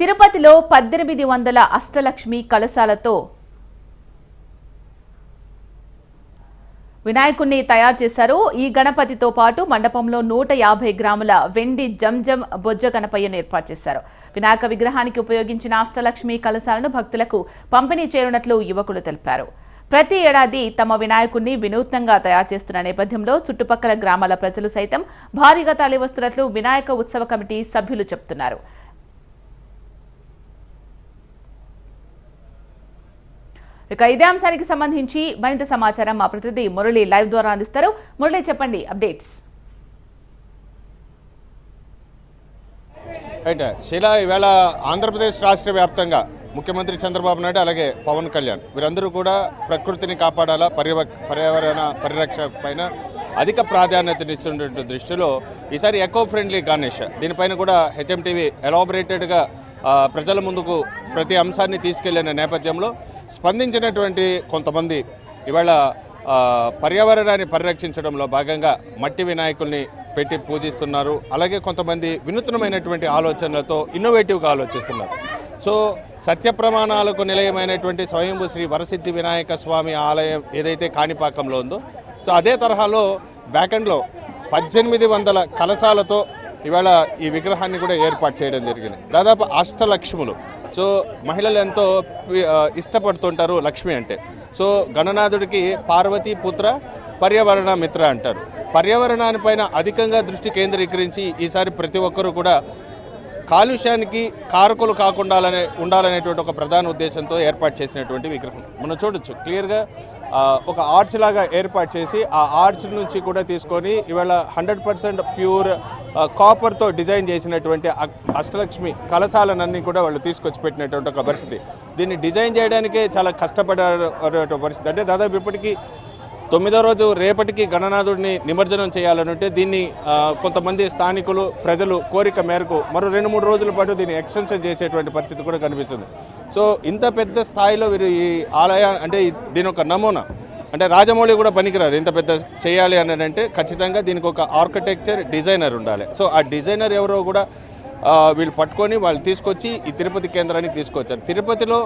తిరుపతిలో పద్దెనిమిది వందల అష్టలక్ష్మి కలశాలతో వినాయకుణ్ణి తయారు చేశారు. ఈ గణపతితో పాటు మండపంలో నూట యాభై గ్రాముల వెండి జంజం బొజ్జ గణపయ్యను ఏర్పాటు చేశారు. వినాయక విగ్రహానికి ఉపయోగించిన అష్టలక్ష్మి కలశాలను భక్తులకు పంపిణీ చేరునట్లు యువకులు తెలిపారు. ప్రతి ఏడాది తమ వినాయకుణ్ణి వినూత్నంగా తయారు చేస్తున్న నేపథ్యంలో చుట్టుపక్కల గ్రామాల ప్రజలు సైతం భారీగా తరలివస్తున్నట్లు వినాయక ఉత్సవ కమిటీ సభ్యులు చెబుతున్నారు. ఇక ఇదే అంశానికి సంబంధించి మరింత సమాచారం మా ప్రతినిధి మురళి లైవ్ ద్వారా అందిస్తారు. మురళి చెప్పండి అప్డేట్స్. రైట్ శీలా ఈవేళ ఆంధ్రప్రదేశ్ రాష్ట్ర వ్యాప్తంగా ముఖ్యమంత్రి చంద్రబాబు నాయుడు అలాగే పవన్ కళ్యాణ్ వీరందరూ కూడా ప్రకృతిని కాపాడాలా పర్యవ పర్యావరణ పరిరక్షణ పైన అధిక ప్రాధాన్యతనిస్తున్నటువంటి దృష్టిలో ఈసారి ఎకో ఫ్రెండ్లీ గణేష్ దీనిపైన కూడా హెచ్ఎంటీవీ ఎలాబరేటెడ్గా ప్రజల ముందుకు ప్రతి అంశాన్ని తీసుకెళ్ళిన నేపథ్యంలో స్పందించినటువంటి కొంతమంది ఇవాళ పర్యావరణాన్ని పరిరక్షించడంలో భాగంగా మట్టి వినాయకుల్ని పెట్టి పూజిస్తున్నారు. అలాగే కొంతమంది వినూత్నమైనటువంటి ఆలోచనలతో ఇన్నోవేటివ్గా ఆలోచిస్తున్నారు. సో సత్య ప్రమాణాలకు నిలయమైనటువంటి స్వయంభూ శ్రీ వరసిద్ధి వినాయక స్వామి ఆలయం ఏదైతే కాణిపాకంలో ఉందో సో అదే తరహాలో బ్యాకెండ్లో పద్దెనిమిది వందల కలశాలతో ఇవాళ ఈ విగ్రహాన్ని కూడా ఏర్పాటు చేయడం జరిగింది. దాదాపు అష్టలక్ష్ములు. సో మహిళలు ఎంతో ఇష్టపడుతుంటారు లక్ష్మి అంటే. సో గణనాథుడికి పార్వతీ పుత్ర పర్యావరణ మిత్ర అంటారు. పర్యావరణానిపైన అధికంగా దృష్టి కేంద్రీకరించి ఈసారి ప్రతి ఒక్కరూ కూడా కాలుష్యానికి కారకులు కాకుండా ఉండాలనేటువంటి ఒక ప్రధాన ఉద్దేశంతో ఏర్పాటు చేసినటువంటి విగ్రహం. మనం చూడొచ్చు. క్లియర్గా ఒక ఆర్చ్ లాగా ఏర్పాటు చేసి ఆ ఆర్చ్ నుంచి కూడా తీసుకొని ఇవాళ హండ్రెడ్ పర్సెంట్ ప్యూర్ కాపర్తో డిజైన్ చేసినటువంటి అ- అష్టలక్ష్మి కలశాలనన్నీ కూడా వాళ్ళు తీసుకొచ్చి పెట్టినటువంటి ఒక పరిస్థితి. దీన్ని డిజైన్ చేయడానికే చాలా కష్టపడే పరిస్థితి. అంటే దాదాపు ఇప్పటికీ తొమ్మిదో రోజు రేపటికి గణనాథుడిని నిమజ్జనం చేయాలనుంటే దీన్ని కొంతమంది స్థానికులు ప్రజలు కోరిక మేరకు మరో రెండు మూడు రోజుల పాటు దీన్ని ఎక్స్టెన్షన్ చేసేటువంటి పరిస్థితి కూడా కనిపిస్తుంది. సో ఇంత పెద్ద స్థాయిలో వీరు ఈ ఆలయ అంటే దీని ఒక నమూనా అంటే రాజమౌళి కూడా పనికిరారు. ఇంత పెద్ద చేయాలి అని అంటే ఖచ్చితంగా దీనికి ఒక ఆర్కిటెక్చర్ డిజైనర్ ఉండాలి. సో ఆ డిజైనర్ ఎవరో కూడా వీళ్ళు పట్టుకొని వాళ్ళు తీసుకొచ్చి ఈ తిరుపతి కేంద్రానికి తీసుకొచ్చారు. తిరుపతిలో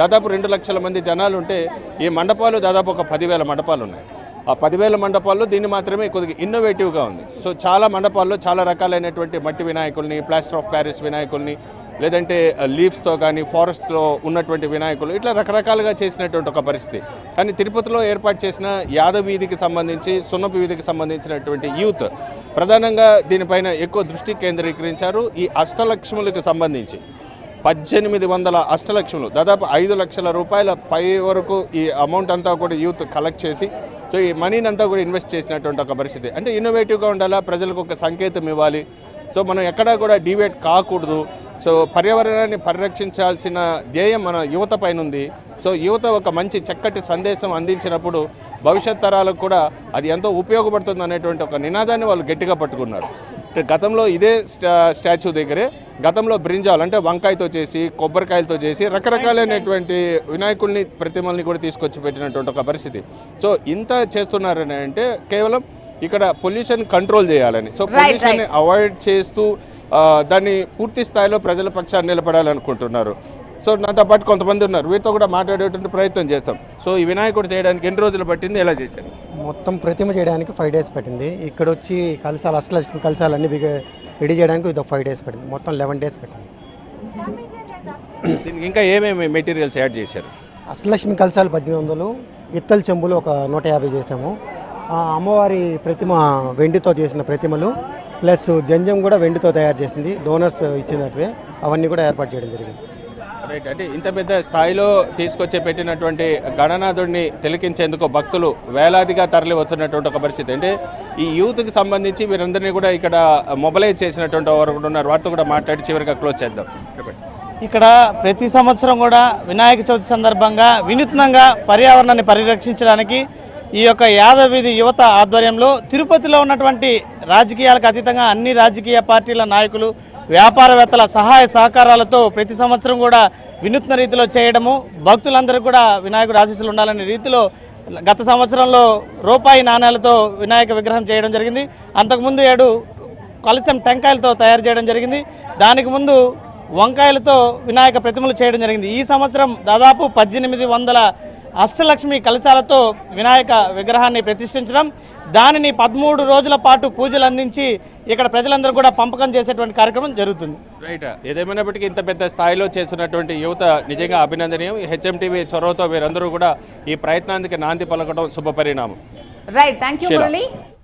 దాదాపు రెండు లక్షల మంది జనాలు ఉంటే ఈ మండపాలు దాదాపు ఒక పదివేల మండపాలు ఉన్నాయి. ఆ పదివేల మండపాల్లో దీన్ని మాత్రమే కొద్దిగా ఇన్నోవేటివ్గా ఉంది. సో చాలా మండపాల్లో చాలా రకాలైనటువంటి మట్టి వినాయకుల్ని ప్లాస్టర్ ఆఫ్ ప్యారిస్ వినాయకుల్ని లేదంటే లీవ్స్తో కానీ ఫారెస్ట్లో ఉన్నటువంటి వినాయకులు ఇట్లా రకరకాలుగా చేసినటువంటి ఒక పరిస్థితి. కానీ తిరుపతిలో ఏర్పాటు చేసిన యాదవ వీధికి సంబంధించి సున్నపు వీధికి సంబంధించినటువంటి యూత్ ప్రధానంగా దీనిపైన ఎక్కువ దృష్టి కేంద్రీకరించారు. ఈ అష్టలక్ష్ములకు సంబంధించి పద్దెనిమిది వందల అష్టలక్ష్ములు దాదాపు ఐదు లక్షల రూపాయల పై వరకు ఈ అమౌంట్ అంతా కూడా యూత్ కలెక్ట్ చేసి సో ఈ మనీని అంతా కూడా ఇన్వెస్ట్ చేసినటువంటి ఒక పరిస్థితి. అంటే ఇన్నోవేటివ్గా ఉండాలా? ప్రజలకు ఒక సంకేతం ఇవ్వాలి. సో మనం ఎక్కడా కూడా డివేట్ కాకూడదు. సో పర్యావరణాన్ని పరిరక్షించాల్సిన ధ్యేయం మన యువత పైన ఉంది సో యువత ఒక మంచి చక్కటి సందేశం అందించినప్పుడు భవిష్యత్ తరాలకు కూడా అది ఎంతో ఉపయోగపడుతుంది అనేటువంటి ఒక నినాదాన్ని వాళ్ళు గట్టిగా పట్టుకున్నారు. గతంలో ఇదే స్టా స్టాచ్యూ దగ్గరే గతంలో బ్రింజాల్ అంటే వంకాయతో చేసి కొబ్బరికాయలతో చేసి రకరకాలైనటువంటి వినాయకుల్ని ప్రతిమల్ని కూడా తీసుకొచ్చి పెట్టినటువంటి ఒక పరిస్థితి. సో ఇంత చేస్తున్నారని అంటే కేవలం ఇక్కడ పొల్యూషన్ కంట్రోల్ చేయాలని. సో పొల్యూషన్ అవాయిడ్ చేస్తూ దాన్ని పూర్తి స్థాయిలో ప్రజల పక్షాన్ని నిలబడాలనుకుంటున్నారు. సో నాతో పాటు కొంతమంది ఉన్నారు. వీరితో కూడా మాట్లాడేటువంటి ప్రయత్నం చేస్తాం. సో ఈ వినాయకుడు చేయడానికి ఎన్ని రోజులు పట్టింది? ఎలా చేశారు? మొత్తం ప్రతిమ చేయడానికి ఫైవ్ డేస్ పట్టింది. ఇక్కడ వచ్చి కలసాలు అష్టలక్ష్మి కలసాలు అన్ని రెడీ చేయడానికి ఇది ఫైవ్ డేస్ పట్టింది. మొత్తం లెవెన్ డేస్ పట్టింది. దీనికి ఇంకా ఏమేమి మెటీరియల్స్ యాడ్ చేశారు? అష్టలక్ష్మి కలసాలు పద్దెనిమిది వందలు ఇత్తల చెంబులు ఒక నూట యాభై చేసాము. అమ్మవారి ప్రతిమ వెండితో చేసిన ప్రతిమలు ప్లస్ జంజం కూడా వెండితో తయారు చేసింది. డోనర్స్ ఇచ్చినట్టువే. అవన్నీ కూడా ఏర్పాటు చేయడం జరిగింది. రైట్ అంటే ఇంత పెద్ద స్థాయిలో తీసుకొచ్చి పెట్టినటువంటి గణనాథుడిని తిలకించేందుకు భక్తులు వేలాదిగా తరలి వస్తున్నటువంటి ఒక పరిస్థితి. అంటే ఈ యూత్కి సంబంధించి వీరందరినీ కూడా ఇక్కడ మొబలైజ్ చేసినటువంటి వారు కూడా ఉన్నారు. వారితో కూడా మాట్లాడి చివరిగా క్లోజ్ చేద్దాం. ఇక్కడ ప్రతి సంవత్సరం కూడా వినాయక చవితి సందర్భంగా వినూత్నంగా పర్యావరణాన్ని పరిరక్షించడానికి ఈ యొక్క యాదవీధి యువత ఆధ్వర్యంలో తిరుపతిలో ఉన్నటువంటి రాజకీయాలకు అతీతంగా అన్ని రాజకీయ పార్టీల నాయకులు వ్యాపారవేత్తల సహాయ సహకారాలతో ప్రతి సంవత్సరం కూడా వినూత్న రీతిలో చేయడము భక్తులందరూ కూడా వినాయకుడు ఆశీస్సులు ఉండాలనే రీతిలో గత సంవత్సరంలో రూపాయి నాణ్యాలతో వినాయక విగ్రహం చేయడం జరిగింది. అంతకుముందు ఏడు కలశం టెంకాయలతో తయారు చేయడం జరిగింది. దానికి ముందు వంకాయలతో వినాయక ప్రతిమలు చేయడం జరిగింది. ఈ సంవత్సరం దాదాపు పద్దెనిమిది వందల అష్టలక్ష్మి కలశాలతో వినాయక విగ్రహాన్ని ప్రతిష్ఠించడం దానిని పదమూడు రోజుల పాటు పూజలు అందించి ఇక్కడ ప్రజలందరూ కూడా పంపకం చేసేటువంటి కార్యక్రమం జరుగుతుంది. రైట్ ఏదేమైనప్పటికీ ఇంత పెద్ద స్థాయిలో చేస్తున్నటువంటి యువత నిజంగా అభినందనీయం. హెచ్ఎంటీవీ చొరవతో వీరందరూ కూడా ఈ ప్రయత్నానికి నాంది పలకడం శుభ పరిణామం రైట్ థ్యాంక్ యూ